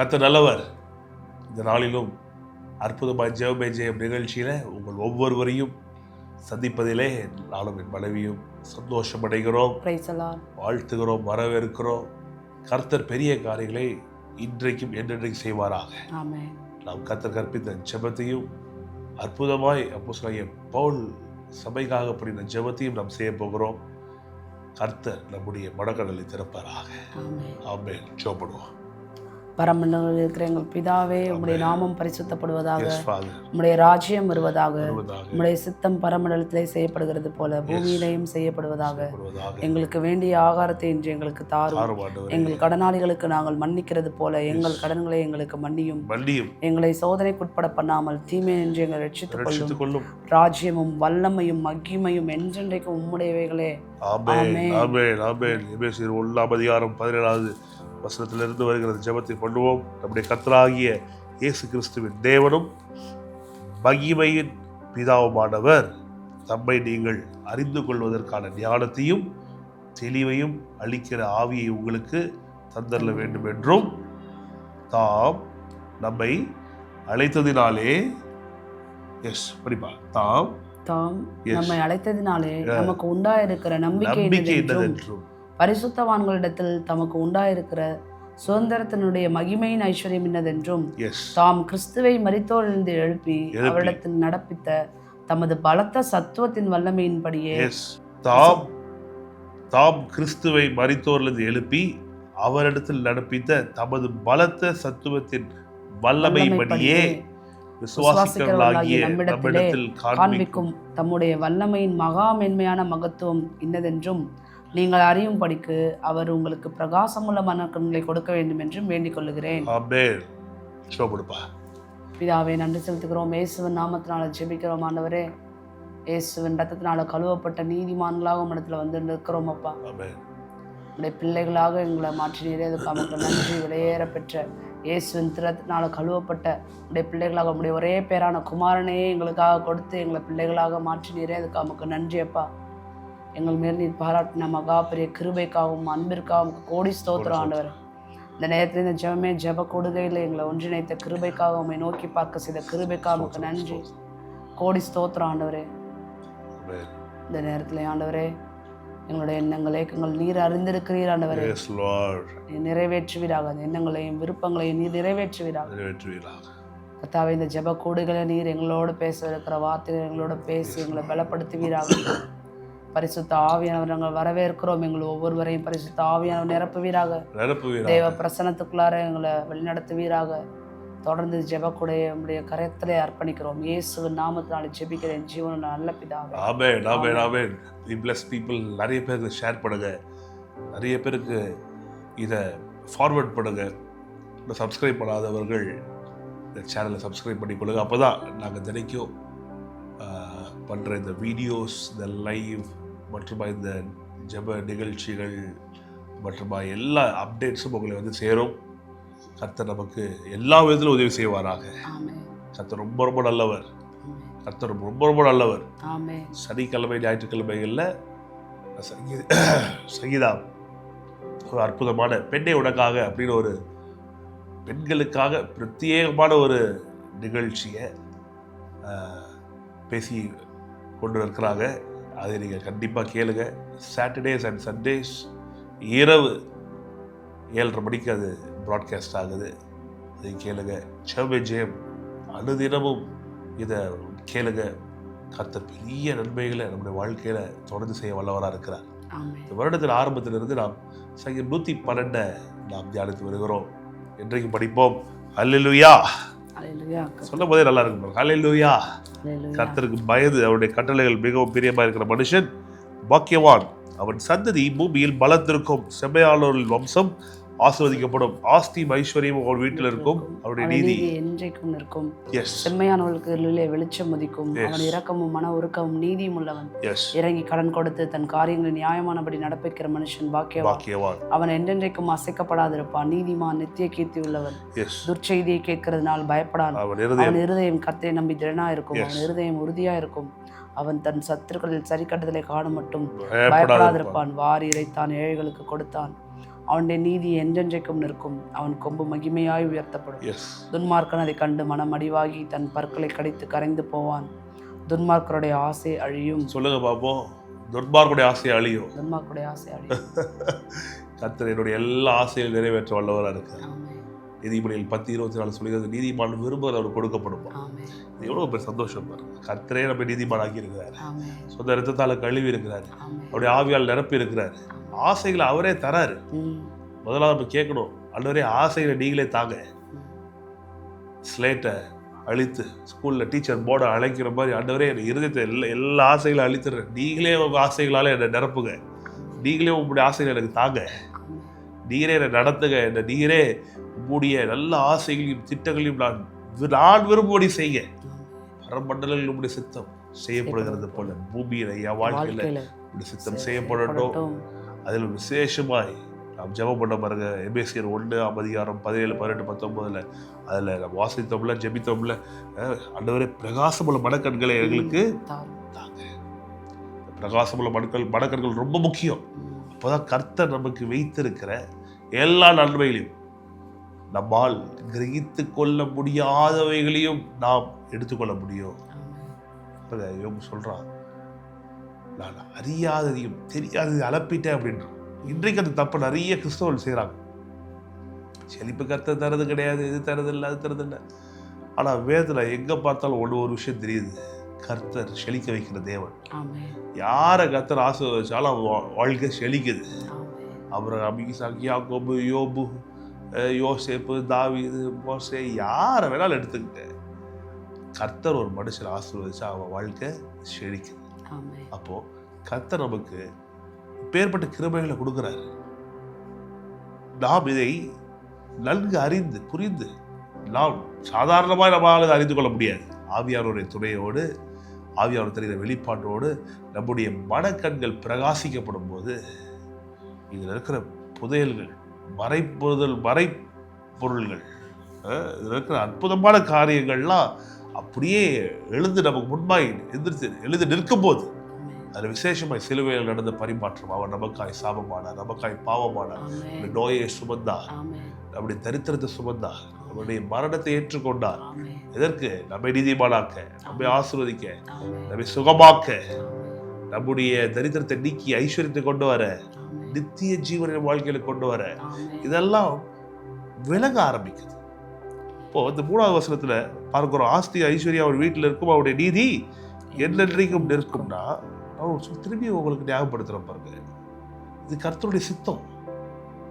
கத்த நல்லவர். இந்த நாளிலும் அற்புதமாய் ஜெயமே ஜெயம் நிகழ்ச்சியில் உங்கள் ஒவ்வொருவரையும் சந்திப்பதிலே நானும் என் மனைவியும் சந்தோஷமடைகிறோம். வாழ்த்துகிறோம் வரவேற்கிறோம். கர்த்தர் பெரிய காரியங்களை இன்றைக்கும் என்றென்றைக்கும் செய்வாராக. நாம் கர்த்தர் கற்பித்த ஜெபத்தையும் அற்புதமாய் அப்போ பவுல் சபைக்காக புரிந்த ஜெபத்தையும் நாம் செய்ய போகிறோம். கர்த்தர் நம்முடைய மடக்கடலை திறப்பாராக. ஆமென். ஆமென் பரமண்டலத்தில் இருக்கிற எங்கள் பிதாவே உம்முடைய நாமம் பரிசுத்தப்படுவதாக உம்முடைய ராஜ்யம் வருவதாக உம்முடைய சித்தம் பரமண்டலத்திலே செய்யப்படுகிறது போல பூமியிலேயும் செய்யப்படுவதாக. எங்களுக்கு வேண்டிய ஆகாரத்தை இன்று எங்களுக்கு தாரும். எங்கள் கடனாளிகளுக்கு நாங்கள் மன்னிக்கிறது போல எங்கள் கடன்களை எங்களுக்கு மன்னியும். எங்களை சோதனைக்குட்பட பண்ணாமல் தீமை என்று எங்களை ரட்சித்துக் கொள்ளும். ராஜ்யமும் வல்லமையும் மகிமையும் என்றென்றைக்கும் உம்முடையவைகளே. ஆமென் ஆமென். ஆமென் ஆமென். எபேசியர் ஒன்றாம் அதிகாரம் பதினேழாவது. வசனத்திலிருந்து வருகிற ஜெபத்தை பண்ணுவோம். நம்முடைய கர்த்தராகிய இயேசு கிறிஸ்துவின் தேவனும் மகிமையின் பிதாவுமானவர். தம்மை நீங்கள் அறிந்து கொள்வதற்கான ஞானத்தையும் தெளிவையும் அளிக்கிற ஆவியை உங்களுக்கு தந்தரல வேண்டும் என்றும் தாம் நம்மை அழைத்ததினாலே எஸ் படிப்பா. தாம் தாம். நம்மை அழைத்ததினாலே நமக்கு உண்டாயிருக்கிற நம்பிக்கை என்னதென்றும் பரிசுத்தவான்களிடத்தில் தமக்கு உண்டாயிருக்கிற சுதந்திரத்தினுடைய மகிமையின் ஐஸ்வர்யம் என்னதென்றும் தாம் கிறிஸ்துவை மரித்தோரிலிருந்து எழுப்பி எழுப்பி. அவரிடத்தில் நடப்பித்த தமது பலத்த சத்துவத்தின் வல்லமையின்படியே தாம் தாம் கிறிஸ்துவை மரித்தோர்லிருந்து எழுப்பி அவரிடத்தில் நடப்பித்த தமது பலத்த சத்துவத்தின் வல்லமையின்படியே விசுவாசிக்கிறவர்களாகிய நம்மிடத்தில் காண்பிக்கும் தம்முடைய வல்லமையின் மகா மென்மையான மகத்துவம் இன்னதென்றும் நீங்கள் அறியும்படிக்கு அவர் உங்களுக்கு பிரகாசமுள்ள மனக்கண்களை கொடுக்க வேண்டும் என்றும் வேண்டிக் கொள்ளுகிறேன். கொடுப்பா பிதாவே நன்றி செலுத்துகிறோம். இயேசுவின் நாமத்தினால ஜெபிக்கிறோம் ஆண்டவரே. இயேசுவின் ரத்தத்தினால கழுவப்பட்ட நீதிமான்களாக உம்மிடத்துல வந்து நிற்கிறோம் அப்பா. ஆமென். உடைய பிள்ளைகளாக எங்களை மாற்றினீரே அதுக்கு நமக்கு நன்றி விலையேற பெற்ற இயேசுவின் திறத்தினால கழுவப்பட்ட உடைய பிள்ளைகளாக உடைய ஒரே பேரான குமாரனையே எங்களுக்காக கொடுத்து எங்களை பிள்ளைகளாக மாற்றினீரே அதுக்கு நமக்கு நன்றி அப்பா. எங்கள் மேல் நீர் பாராட்டின மகா பெரிய கிருபைக்காகவும் அன்பிற்காகவும் கோடி ஸ்தோத்திரம் ஆண்டவர். இந்த நேரத்தில் இந்த ஜெபமே ஜெப கொடுகையில் எங்களை ஒன்றிணைத்த கிருபைக்காக உம்மை நோக்கி பார்க்க செய்த கிருபைக்காக நன்றி. கோடி ஸ்தோத்திரம் ஆண்டவரே. இந்த நேரத்தில் ஆண்டவரே எங்களுடைய எண்ணங்களை எங்கள் நீர் அறிந்திருக்கிறீர் ஆண்டவரே. நிறைவேற்றுவீராக. அந்த எண்ணங்களையும் விருப்பங்களையும் நீர் நிறைவேற்றுவீராக. நிறைவேற்றுவீராக. இந்த ஜெப கூடுகளை நீர் எங்களோடு பேச இருக்கிற வார்த்தைகள் எங்களோட பேசி எங்களை பலப்படுத்துவீராக. பரிசுத்த ஆவியானவர் நாங்கள் வரவேற்கிறோம். எங்களை ஒவ்வொருவரையும் பரிசுத்த ஆவியானவர் நிரப்புவீராக. தேவ பிரசனத்துக்குள்ளார எங்களை வழிநடத்துவீராக. தொடர்ந்து ஜெபக்குடைய உடைய கரத்திலே அர்ப்பணிக்கிறோம். இயேசுவின் நாமத்தினால ஜெபிக்கிறேன். ஜீவன நல்ல பிதாவே. Amen amen amen. We bless people நிறைய பேருக்கு ஷேர் பண்ணுங்க. நிறைய பேருக்கு இதை ஃபார்வர்ட் பண்ணுங்க. இன்னும் சப்ஸ்கிரைப் பண்ணாதவர்கள் இந்த சேனலை சப்ஸ்கிரைப் பண்ணி கொடுங்க அப்போ தான் நாங்கள் தினைக்கும் பண்ணுற இந்த வீடியோஸ் இந்த லைவ் மற்றும் இந்த ஜெப நிகழ்ச்சிகள் மற்றும் எல்லா அப்டேட்ஸும் உங்களை வந்து சேரும். கர்த்தர் நமக்கு எல்லா விதத்திலும் உதவி செய்வாராக. கர்த்தர் ரொம்ப ரொம்ப நல்லவர். கர்த்தர் ரொம்ப ரொம்ப நல்லவர். சனிக்கிழமை ஞாயிற்றுக்கிழமைகளில் சங்கீத சங்கீதா ஒரு அற்புதமான பெண்ணை உனக்காக அப்படின்னு ஒரு பெண்களுக்காக பிரத்யேகமான ஒரு நிகழ்ச்சியை பேசி கொண்டு இருக்கிறாங்க. அதை நீங்கள் கண்டிப்பாக கேளுங்க. சாட்டர்டேஸ் அண்ட் சண்டேஸ் இரவு ஏழரை மணிக்கு அது ப்ராட்காஸ்ட் ஆகுது. அதை கேளுங்க. செவ்வே ஜெயம் அனுதினமும் இதை கேளுங்க. கர்த்தர் பெரிய நன்மைகளை நம்முடைய வாழ்க்கையில தொடர்ந்து செய்ய வல்லவராக இருக்கிறார். இந்த வருடத்தின் ஆரம்பத்திலிருந்து நாம் சங்கி நூற்றி பன்னெண்டை நாம் தியானித்து வருகிறோம். இன்றைக்கு படிப்போம். அல்லேலூயா சொல்லும் போதே நல்லா இருக்கும் அல்லேலூயா கர்த்தருக்கு பயந்து அவருடைய கட்டளைகள் மிகவும் பிரியமா இருக்கிற மனுஷன் பாக்கியவான். அவன் சந்ததி பூமியில் பலத்திருக்கும். செம்மையாளர்களின் வம்சம் ஆசிர்வதிக்கப்படும். ஆஸ்தி ஐஸ்வர்யம் அவன் வீட்டில் இருக்கும். அவருடைய நீதி. என்றைக்கும் நிற்கும் எஸ் செம்மையானவர்களுக்கு இருளிலே வெளிச்சம் உதிக்கும் Yes. அவன் இரக்கமும் மன உருக்கமும் நீதியும் உள்ளவன். இறங்கி கடன் கொடுத்து தன் காரியங்களை நியாயமானபடி நடப்பிக்கிற மனுஷன் பாக்கியவான். அவன் என்றென்றைக்கும் அசைக்கப்படாதிருப்பான். நீதிமான் நித்திய கீர்த்தி உள்ளவன் துர்ச்செய்தியை கேட்கிறதுனால் பயப்படான். அவன் இருதயம். கர்த்தரை நம்பி திடனா இருக்கும். அவன் இருதயம் உறுதியா இருக்கும் அவன் தன் சத்துருக்களில் சரிக்கட்டுதலை காணும் மட்டும் பயப்படாதிருப்பான். பயப்படாதிருப்பான். வாரி இறைத்தான் ஏழைகளுக்கு கொடுத்தான். அவனுடைய நீதி என்றென்றைக்கும் நிற்கும். அவன் கொம்பு மகிமையாய் உயர்த்தப்படும். துன்மார்க்கன் அதை கண்டு மனம் அடிவாகி தன் பற்களை கடித்து கரைந்து போவான். துன்மார்க்கருடைய ஆசை அழியும். சொல்லுங்க பாப்போம். துர்பார்க்குடைய ஆசை அழியும். துன்மார்க்கருடைய ஆசை அழியும். கர்த்தர் என்னுடைய எல்லா ஆசையும் நிறைவேற்ற வல்லவராக இருக்கார். நீதிபதிகள் பத்து இருபத்தி நாலு சொல்லுகிறது நீதிமான் விரும்புகிற அவர் கொடுக்கப்படுமா இது எவ்வளோ பெரிய சந்தோஷம் பாருங்க. கர்த்தரே நம்ம நீதிமான் ஆக்கி இருக்கிறார். ஆமென். சொந்த ரத்தத்தால் கழுவி இருக்கிறார். அவருடைய ஆவியால் நிரப்பி இருக்கிறார். ஆசைகளை அவரே தராரு. ம், முதல்ல நம்ம கேட்கணும். அன்றவரே ஆசைகளை நீங்களே தாங்க. ஸ்லேட்டை அழித்து ஸ்கூலில் டீச்சர் போர்டை அழைக்கிற மாதிரி ஆண்டவரே என் இருதயத்தை எல்லா எல்லா ஆசைகளும் அழித்துறேன் நீங்களே உங்கள் ஆசைகளால் என்னை நிரப்புங்க. நீங்களே உங்களுடைய ஆசைகளை எனக்கு தாங்க. நீரே என்னை நடத்துங்க. என்னை நீரே உங்களுடைய நல்ல ஆசைகளையும் திட்டங்களையும் நான் நான் விரும்பும்படி செய்ய பரமண்டலங்கள் உங்களுடைய சித்தம் செய்யப்படுகிறது போல. பூமியில என் வாழ்க்கையில சித்தம் செய்யப்படட்டும். அதில் விசேஷமாய் நாம் ஜெபம் பண்ண பாருங்க. எபேசியர் ஒன்று அதிகாரம் பதினேழு பதினெட்டு பத்தொன்பதுல அதில் நம்ம வாசித்தோம்ல ஜெபித்தோம்ல. அஹ், ஆண்டவரே பிரகாசமுள்ள மனக்கண்களை எங்களுக்கு. தாங்க. பிரகாசமுள்ள மனக்கண் மனக்கண்கள் ரொம்ப முக்கியம். அப்போதான் கர்த்தர் நமக்கு வைத்திருக்கிற எல்லா நன்மைகளையும் நம்மால் கிரகித்து கொள்ள முடியாதவைகளையும் நாம் எடுத்துக்கொள்ள முடியும். யோபு சொல்றான். நான் அறியாததையும் தெரியாததையும் அலப்பிட்டேன் அப்படின்றான் இன்றைக்கு அந்த தப்பு நிறைய கிறிஸ்தவர்கள் செய்கிறாங்க செழிப்பு கர்த்தர் தரது கிடையாது இது தரது இல்லை அது தரது இல்லை ஆனால் வேதத்தில் எங்கே பார்த்தாலும் ஒன்று ஒரு விஷயம் தெரியுது கர்த்தர் செழிக்க வைக்கிற தேவன். யாரை கர்த்தர் ஆசீர்வதிச்சாலும் அவன் வாழ்க்கை செழிக்குது. அப்புறம் அபிசாக் யாக்கோபு யோபு யோசேப்பு தாவீது மோசே யாரை வேணாலும் எடுத்துக்கிட்டு கர்த்தர் ஒரு மனுஷனை ஆசீர்வதிச்சா அவன் வாழ்க்கை செழிக்குது. அப்போ கர்த்தர் நமக்கு பேர்பட்ட கிருபைகளை கொடுக்குறாரு. நாம் இதை நன்கு அறிந்து புரிந்து நாம் சாதாரணமாக நம்மளால் அறிந்து கொள்ள முடியாது. ஆவியாருடைய துணையோடு ஆவியார் தெரிகிற வெளிப்பாட்டோடு நம்முடைய மனக்கண்கள் பிரகாசிக்கப்படும் போது இதில் இருக்கிற புதையல்கள் மறைப்புதல் மறை பொருள்கள் இதில் இருக்கிற அற்புதமான காரியங்கள்லாம் அப்படியே எழுந்து நமக்கு முன்பாய் எந்திரித்து எழுந்து நிற்கும் போது ஆமென். அதில் விசேஷமாய் சிலுவையில் நடந்த பரிமாற்றம் அவர் நமக்காய் சாபமானார் நமக்காய் பாவமானார். நம்முடைய நோயை சுமந்தார். நம்முடைய தரித்திரத்தை சுமந்தார் நம்முடைய மரணத்தை ஏற்றுக்கொண்டார். எதற்கு நம்மை நீதிமானாக்க நம்மை ஆசீர்வதிக்க. நம்மை சுகமாக்க. நம்முடைய தரித்திரத்தை நீக்கி ஐஸ்வர்யத்தை கொண்டு வர. நித்திய ஜீவனை வாழ்க்கையில கொண்டு வர. இதெல்லாம் விளங்க ஆரம்பிக்குது இப்போ இந்த மூணாவது வசனத்துல பார்க்கிறோம் ஆஸ்தி ஐஸ்வர்யா அவர் வீட்டில் இருக்கும் அவருடைய நீதி என்னென்றைக்கும் நிற்கும்னா அவர் திரும்பி உங்களுக்கு ஞாபகப்படுத்துகிற பாருங்க. இது கர்த்தருடைய சித்தம்.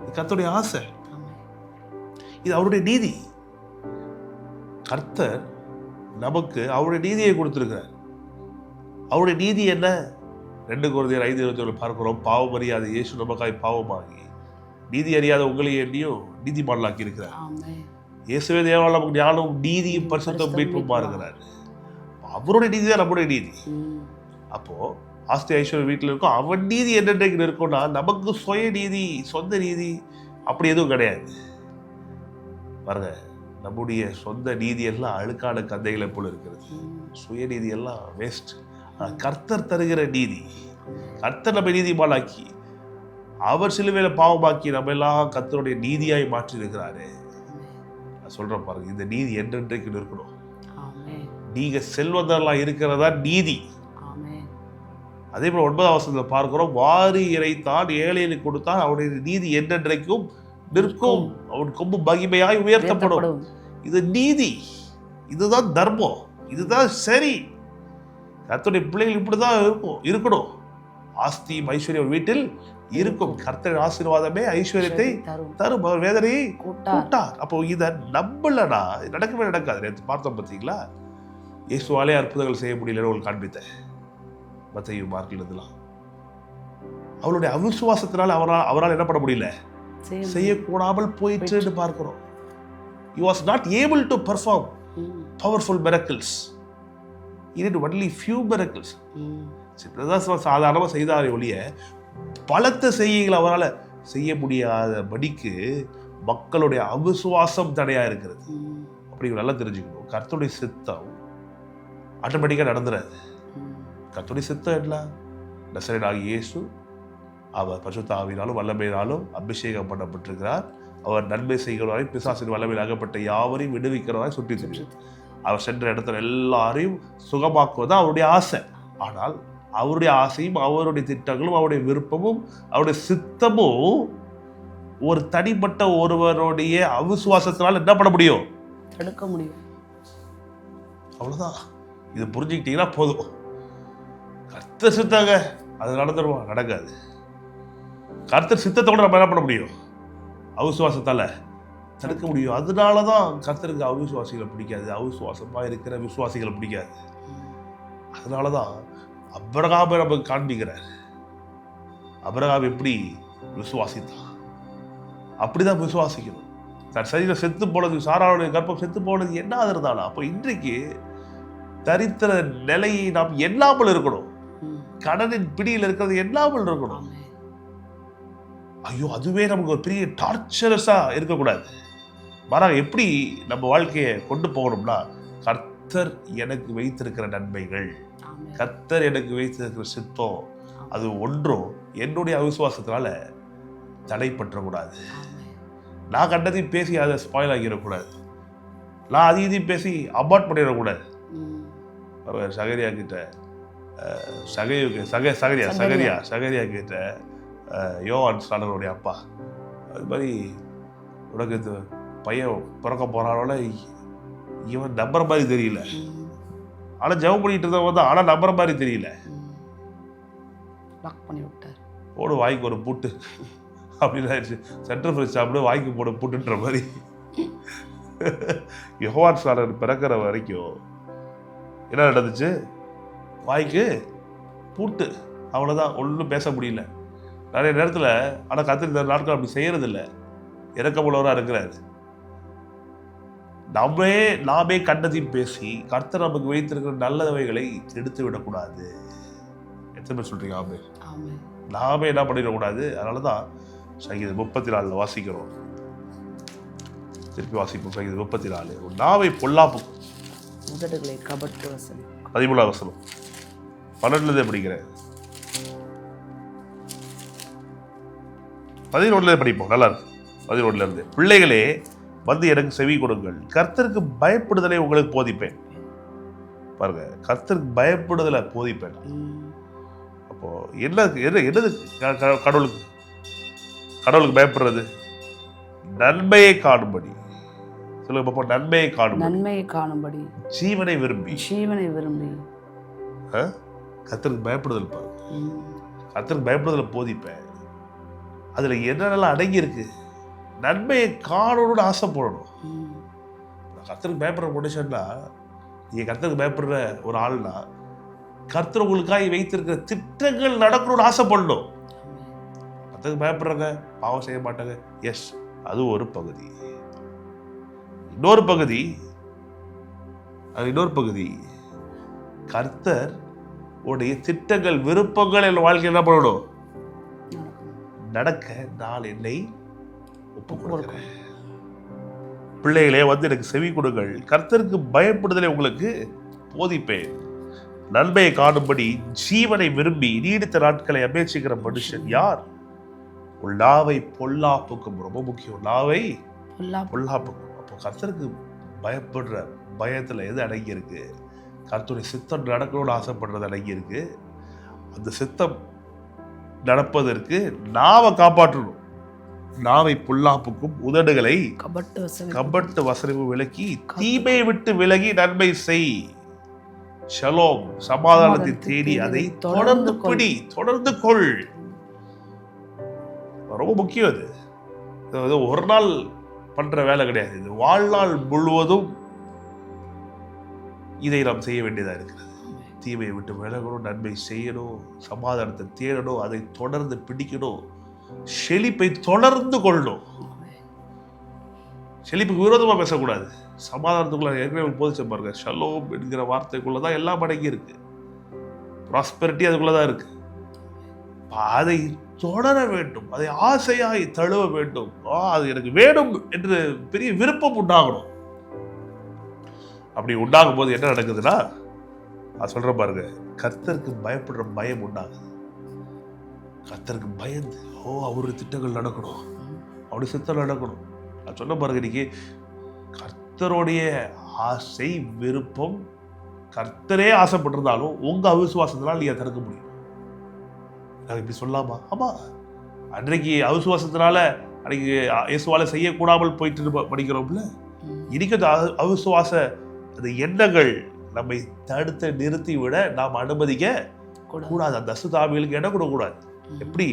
இது கர்த்தருடைய ஆசை. இது அவருடைய நீதி. கர்த்தர் நமக்கு அவருடைய நீதியை கொடுத்துருக்கிறார். அவருடைய நீதி என்ன? ரெண்டு குழந்தையர் ஐந்து இருபத்தி பார்க்குறோம் பாவம் அறியாத இயேசு நமக்காய் பாவமாகி நீதி அறியாத உங்களை என்னையும் நீதிமான்களாக்கி இருக்கிறார். இயேசுவே தேவால் நமக்கு ஞானம் நீதியும் பரிசுத்தம் மீட்புமா. இருக்கிறார் அவருடைய நீதி தான் நம்முடைய நீதி ம். அப்போ ஆஸ்தி ஐஸ்வர்ய வீட்டில் இருக்கும் அவன் நீதி என்னென்றைக்கு இருக்கும்னா நமக்கு சுய நீதி சொந்த நீதி அப்படி எதுவும் கிடையாது பாருங்க நம்முடைய சொந்த நீதி எல்லாம் அழுக்கான கந்தைகளை போல இருக்கிறது. சுயநீதி எல்லாம் வேஸ்ட் கர்த்தர் தருகிற நீதி கர்த்தர் நம்ம நீதிமானாக்கி அவர் சிலுவையில பாவமாக்கி நம்ம எல்லாம் கர்த்தருடைய நீதியாய் மாற்றி இருக்கிறாரு நான் சொல்றேன் பாருங்க இந்த நீதி என்றென்றைக்கு இருக்கணும். ஆமென். நீங்க செல்வதெல்லாம் இருக்கிறதா நீதி. அதே போல ஒன்பதாம் வசனத்தில் பார்க்கிறோம் வாரி இறைத்தான் ஏழைகளுக்கு கொடுத்தான் அவனுடைய நீதி என்றென்றைக்கும் நிற்கும். அவன் கொம்பு மகிமையாய் உயர்த்தப்படும். இது நீதி. இதுதான் தர்மம். இதுதான் சரி. கர்த்தருடைய பிள்ளைகள் இப்படிதான் இருக்கும் இருக்கணும். ஆஸ்தியும் ஐஸ்வர்யம் வீட்டில் இருக்கும். கர்த்தரின் ஆசீர்வாதமே ஐஸ்வர்யத்தை தரும். அவர் வேதனையை கூட்டார். அப்போ இதை நம்பலனா இது நடக்கவே நடக்காது. நேற்று பார்த்தோம் பார்த்தீங்களா? இயேசுவாலே அற்புதங்கள் செய்ய முடியலன்னு உங்களுக்கு காண்பித்தேன் மத்தையும் மார்க்கில் இதெல்லாம் அவளுடைய அவிசுவாசத்தினால அவரால் அவரால் என்ன பண்ண முடியல? செய்ய செய்யக்கூடாமல் போயிற்றுன்னு பார்க்கிறோம். He was not able to perform ம். powerful miracles. He did only few miracles. ம். சிலதான் சாதாரணமாக செய்தாரே ஒழிய பலத்த செய்கைகளை அவரால் செய்ய முடியாதபடிக்கு மக்களுடைய அவிசுவாசம் தடையாக இருக்கிறது. அப்படி நல்லா தெரிஞ்சுக்கணும். கர்த்தருடைய சித்தம் ஆட்டோமேட்டிக்காக நடந்துடாது கர்த்தருடைய சித்தம் என்ன? நசரனாகி இயேசு அவர் பசுத்தாவினாலும் வல்லமையினாலும் அபிஷேகம் பண்ணப்பட்டிருக்கிறார் அவர் நன்மை செய்கிறவரை பிசாசின் வல்லமையில் அகப்பட்ட யாவரையும் விடுவிக்கிறவரை சுற்றி திரியும் அவர் சென்ற இடத்துல எல்லாரையும் சுகமாக்குவது அவருடைய ஆசை. ஆனால் அவருடைய ஆசையும் அவருடைய திட்டங்களும் அவருடைய விருப்பமும் அவருடைய சித்தமும் ஒரு தனிப்பட்ட ஒருவருடைய அவிசுவாசத்தினால் என்ன பண்ண முடியும்? தடுக்க முடியும். அவ்வளோதான் இது புரிஞ்சுக்கிட்டீங்கன்னா போதும். கர்த்தர் சித்தாங்க அது நடந்துருமா? நடக்காது. கர்த்தர் சித்தத்தோட நம்ம என்ன பண்ண முடியும்? அவிசுவாசத்தால தடுக்க முடியும். அதனால தான் கர்த்தருக்கு அவிசுவாசிகளை பிடிக்காது. அவிசுவாசமாக இருக்கிற விசுவாசிகளை பிடிக்காது. அதனால தான் அப்ரகாமை நமக்கு காண்பிக்கிறார். அப்ரகாம் எப்படி விசுவாசித்தான்? அப்படிதான் விசுவாசிக்கணும். தன் சரீரம் செத்து போனது சாராவுடைய கர்ப்பம் செத்து போனது என்ன இருந்தாலும் அப்போ இன்றைக்கு தரித்திர நிலையை நாம் எண்ணாமல் இருக்கணும். கடனின் பிடியில் இருக்கிறது எண்ணாமல் இருக்கணும். ஐயோ அதுவே நமக்கு ஒரு பெரிய டார்ச்சரஸா இருக்கக்கூடாது. மாறாக எப்படி நம்ம வாழ்க்கையை கொண்டு போகணும்னா கர்த்தர் எனக்கு வைத்திருக்கிற நன்மைகள். ஆமென். கர்த்தர் எனக்கு வைத்திருக்கிற சித்தம். அது ஒன்றும் என்னுடைய அவிசுவாசத்தினால தடைப்பற்றக்கூடாது. நான் கண்டதையும் பேசி அதை ஸ்பாயில் ஆகிடக்கூடாது நான் அதையும் இதையும் பேசி அபார்ட் பண்ணிடக்கூடாது. சகரியா கிட்ட சகையுக்கு சக சகரியா சகரியா. சகரியா. கிட்ட யோவான் ஸ்டாலருடைய அப்பா. அது மாதிரி உனக்கு பையன் பிறக்க போறானோட இவன் நம்புற மாதிரி தெரியல. ஆனால் ஜெபம் பண்ணிட்டு இருந்தவன் தான் ஆனால் நம்புற மாதிரி தெரியல. லாக் பண்ணி விட்டார். போடு வாய்க்கு ஒரு பூட்டு. அப்படின்னு ஆயிடுச்சு. சென்ட்ரல் ஃப்ரிட்ஜ் சாப்பிடு வாய்க்கு போட பூட்டுன்ற மாதிரி. யோவான் ஸ்டாலர் பிறக்கிற வரைக்கும் என்ன நடந்துச்சு? வாய்க்கு பூட்டு. அவ்வளோதான் ஒன்றும் பேச முடியல. நிறைய நேரத்தில் ஆனால் கத்திரி நாட்கள் அப்படி செய்யறதில்ல. இறக்கமுள்ளவராக இருக்கிறாரு. நாமே நாமே கண்டதையும் பேசி கர்த்தர் நமக்கு வைத்திருக்கிற நல்லவைகளை எடுத்து விடக்கூடாது எத்தனை பேர் சொல்றீங்க ஆமே. நாமே என்ன பண்ணிடக்கூடாது? அதனால தான் சங்கீதம் முப்பத்தி நாலில் வாசிக்கிறோம். திருப்பி வாசிப்போம் சங்கீதம் முப்பத்தி நாலு நாவை பொல்லாப்புக்கும் உதடுகளை கபட்டு வசனம். பதிமூணாம் வசனம். பன்னெண்டுலேருந்தே படிக்கிறேன். பதினொன்றுல படிப்போம் நல்லா இருக்கு பதினொன்றுல இருந்து. பிள்ளைகளே வந்து எனக்கு செவி கொடுங்கள். கர்த்தருக்கு பயப்படுதலை உங்களுக்கு போதிப்பேன். பாருங்க கர்த்தருக்கு பயப்படுதலை போதிப்பேன். அப்போ என்ன எது என்னது கடவுளுக்கு? கடவுளுக்கு பயப்படுறது? நன்மையை காணும்படி. சொல்லுங்க பாப்பா நன்மையை காணும்படி. நன்மையை காணும்படி. ஜீவனை விரும்பி. ஜீவனை விரும்பி. கர்த்தருக்கு பயப்படுதல் பாரு ம். கர்த்தருக்கு பயப்படுதலை போதிப்பேன். அதுல என்னென்னலாம் அடங்கி இருக்கு நன்மையை காணணும்னு ஆசைப்படணும். கத்தருக்கு கர்த்தருக்கு பயப்படுற மனுஷன்னா நீங்கள் கர்த்தருக்கு பயப்படுற ஒரு ஆள்னா கர்த்தர் உங்களுக்காக வைத்திருக்கிற திட்டங்கள் நடக்கணும்னு ஆசைப்படணும். கர்த்தருக்கு பயப்படுறாங்க பாவம் செய்ய மாட்டாங்க. எஸ் அது ஒரு பகுதி. இன்னொரு பகுதி அது இன்னொரு பகுதி. கர்த்தர் உடைய திட்டங்கள் விருப்பங்கள் என் வாழ்க்கை என்ன பண்ணணும்? நடக்க நான் என்னை கொடுக்கிறேன் பிள்ளைகளே வந்து எனக்கு செவி கொடுங்கள். கர்த்தருக்கு பயப்படுதலை உங்களுக்கு போதிப்பேன். நன்மையை காணும்படி ஜீவனை விரும்பி நீடித்த நாட்களை அபேட்சிக்கிற மனுஷன் யார்? உன் நாவை பொல்லாப்புக்கும் ரொம்ப முக்கியம். நாவை பொல்லா பொல்லாப்புக்கும். அப்போ கர்த்தருக்கு பயப்படுற பயத்துல எது அடங்கி இருக்கு கர்த்தருடைய சித்தம் நடக்கணும்னு ஆசைப்படுறது அடங்கி இருக்கு அந்த சித்தம் நடப்பதற்கு நாவை காப்பாற்றணும். நாவை பொல்லாப்புக்கும் உதடுகளை கபட்டு வசனmu விலக்கி தீமை விட்டு விலகி நன்மை செய். ஷலோம். சமாதானத்தை தேடி அதை தொடர்ந்து பிடி தொடர்ந்து கொள். ரொம்ப முக்கியம் அது. இது ஒரு நாள் பண்ற வேலை கிடையாது. இது வாழ்நாள் முழுவதும் இதை நாம் செய்ய வேண்டியதா இருக்கிறது. தீமையை விட்டு விலகணும் நன்மை செய்யணும் சமாதானத்தை தேடணும் அதை தொடர்ந்து பிடிக்கணும். செழிப்பை தொடர்ந்து கொள்ளணும் செழிப்புக்கு விரோதமா பேசக்கூடாது. சமாதானத்துக்குள்ள ஏற்கனவே போதிச்ச பாருங்க. ஷலோம் என்கிற வார்த்தைக்குள்ள தான் எல்லாம் அடங்கி இருக்கு. ப்ராஸ்பெரிட்டி அதுக்குள்ள தான் இருக்கு. அதை தொடர வேண்டும். அதை ஆசையாய் தழுவ வேண்டும். ஆ, அது எனக்கு வேணும் என்று பெரிய விருப்பம் உண்டாகணும். அப்படி உண்டாகும் போது என்ன நடக்குதுன்னா நான் சொல்கிறேன் பாருங்க கர்த்தருக்கு பயப்படுற பயம் உண்டாகுது. கர்த்தருக்கு பயந்து ஓ அவருடைய திட்டங்கள் நடக்கணும். அவருடைய சித்தம் நடக்கணும். நான் சொன்ன பாருங்க இன்னைக்கு கர்த்தருடைய ஆசை விருப்பம் கர்த்தரே ஆசைப்பட்டிருந்தாலும் உங்க அவிசுவாசத்தினால் நீங்க தடுக்க முடியும். நான் இப்படி சொல்லலாமா ஆமா. அன்றைக்கு அவிசுவாசத்தினால அன்றைக்கு இயேசுவால செய்யக்கூடாமல் போயிட்டு படிக்கிறோம்ல. இன்னைக்கு அந்த அவிசுவாச அந்த எண்ணங்கள் நம்மை தடுத்து நிறுத்தி விட நாம் அனுமதிக்க கூட கூடாது. அந்த அசுதாவிகளுக்கு இடம் கொடுக்கக்கூடாது. எப்படி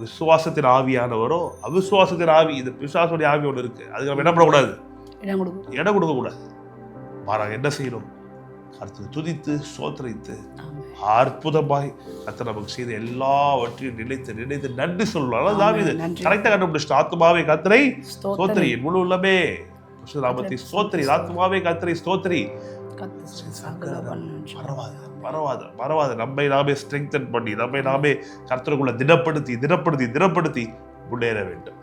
விசுவாசத்தின் ஆவியானவரோ அவிசுவாசத்தின் ஆவி இந்த விசுவாசத்துடைய ஆவி ஒன்று இருக்கு. அதுக்கு நம்ம என்ன பண்ணக்கூடாது? இடம் கொடுக்கக்கூடாது. மாறாக என்ன செய்யணும்? கருத்து துதித்து சோத்தரித்து. அற்புதமாய் கர்த்தர் நமக்கு செய்த எல்லாவற்றையும் நினைத்து நினைத்து நன்றி ஆமென். தாவீது. கரெக்டாக கண்டுபிடிச்சிட்டு ஆத்மாவே கத்தரை என் முழு உள்ளமே. நாமத்தை ஸ்தோத்திரி. ஆத்மாவே கத்தரை ஸ்தோத்திரி. பரவாத பரவாத பரவாத நம்மை நாமே ஸ்ட்ரெங்தன் பண்ணி நம்மை நாமே கர்த்தருக்குள்ள திடப்படுத்தி திடப்படுத்தி திடப்படுத்தி முன்னேற வேண்டும்.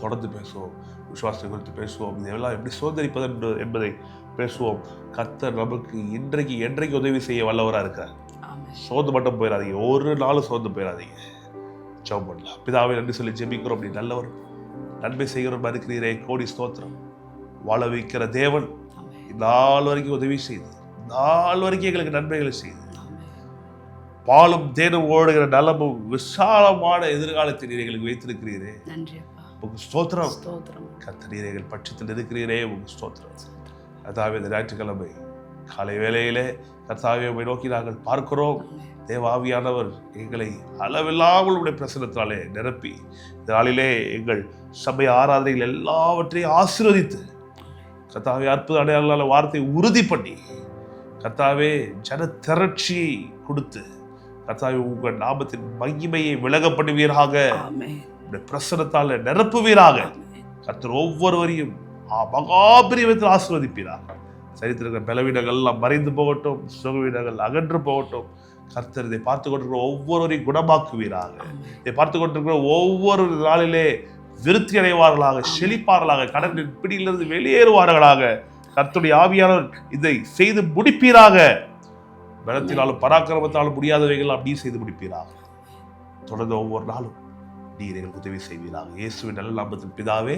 தொடர்ந்து பேசுவோம் விசுவாசத்தை குறித்து பேசுவோம் இதெல்லாம் எப்படி சோதரிப்பது என்று- என்பதை பேசுவோம். கர்த்தர் நமக்கு இன்றைக்கு என்றைக்கு உதவி செய்ய வல்லவராக இருக்கார் ஆமென். சோர்ந்து மட்டும் போயிடாதீங்க. ஒரு நாளும் சோர்ந்து போயிடாதீங்க. ஜெபம் பண்ணலாம். பிதாவை நன்றி சொல்லி ஜெபிக்கிறோம். அப்படி நல்லவர். நன்மை செய்கிறவர் இருக்கிறீரே கோடி ஸ்தோத்திரம். வாழ வைக்கிற தேவன். நாள் வரைக்கும் உதவி செய்து நாள் வரைக்கும் எங்களுக்கு நன்மைகளை செய்து. பாலும் தேனும் ஓடுகிற நலமும் விசாலமான எதிர்காலத்தை நீர் எங்களுக்கு வைத்திருக்கிறீரே. உங்க ஸ்தோத்திரம். கர்த்தர் நீர் எங்கள் பட்சத்தில் இருக்கிறீரே உங்க ஸ்தோத்திரம். இந்த ஞாயிற்றுக்கிழமை காலை வேளையிலே கர்த்தாவே நோக்கி நாங்கள் பார்க்கிறோம். தேவாவியானவர் எங்களை அளவில்லாமல் உடைய பிரசனத்தாலே நிரப்பி இந்த நாளிலே எங்கள் சபை ஆராதனைகள் எல்லாவற்றையும் ஆசீர்வதித்து கர்த்தாவே அற்புத அடையாள வார்த்தையை உறுதி பண்ணி கர்த்தாவே ஜன திரட்சியை கொடுத்து கர்த்தாவே உங்கள் நாமத்தின் மகிமையை விலக பண்ணுவீராக பிரசனத்தால் நிரப்புவீராக. ஆமென். கர்த்தர் ஒவ்வொருவரையும் மகாபிரியத்தில் ஆசீர்வதிப்பீராக. சரித்திருக்கிற பலவீனங்கள் எல்லாம் மறைந்து போகட்டும் சுகவீனங்கள் அகன்று போகட்டும். கர்த்தர் இதை பார்த்து கொண்டிருக்கிற ஒவ்வொருவரையும் குணமாக்குவீராக. இதை பார்த்து கொண்டிருக்கிற ஒவ்வொரு நாளிலே விருத்தி அடைவார்களாக செழிப்பார்களாக கடனின் பிடியிலிருந்து வெளியேறுவார்களாக. கர்த்தருடைய ஆவியானவர் இதை செய்து முடிப்பீராக. பலத்தினாலும் பராக்கிரமத்தாலும் முடியாதவைகள் அப்படியே செய்து முடிப்பீராக. தொடர்ந்து ஒவ்வொரு நாளும் நீர் எங்களுக்கு உதவி செய்வீராக. இயேசுவின் நல்ல நாமத்தின் பிதாவே.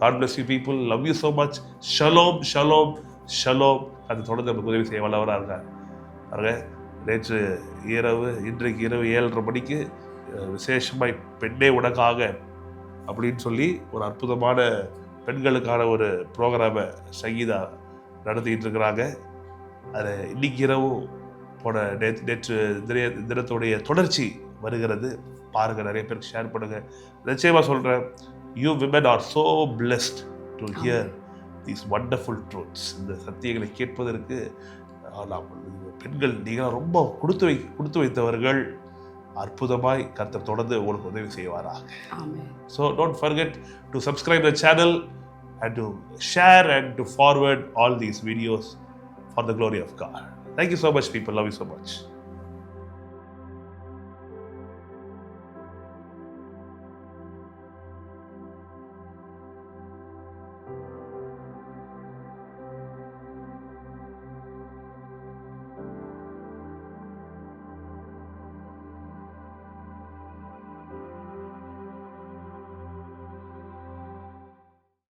God bless you people love you so much shalom shalom shalom அது தொடர்ந்து நமக்கு உதவி செய்ய வல்லவராக இருக்கார். நேற்று இரவு இன்றைக்கு இரவு ஏழரை மணிக்கு விசேஷமாய் பெண்ணே உனக்காக அப்படின்னு சொல்லி ஒரு அற்புதமான பெண்களுக்கான ஒரு ப்ரோக்ராமை சங்கீதா நடத்திக்கிட்டு இருக்கிறாங்க அது இன்னைக்கு இரவும் போன நேற்று நேற்று தின தினத்துடைய தொடர்ச்சி வருகிறது. பாருங்க நிறைய பேருக்கு ஷேர் பண்ணுங்க. நிச்சயமா சொல்றேன் you women are so blessed to hear these wonderful truths. இந்த சத்தியங்களை கேட்பதற்கு நாம் பெண்கள் நீங்கள் ரொம்ப கொடுத்து வை கொடுத்து வைத்தவர்கள். அற்புதமாய் கர்த்தர் தொடர்ந்து உங்களுக்கு உதவி செய்வாராக. So don't forget to subscribe the channel and to share and to forward all these videos for the glory of God. Thank you so much, people. Love you so much.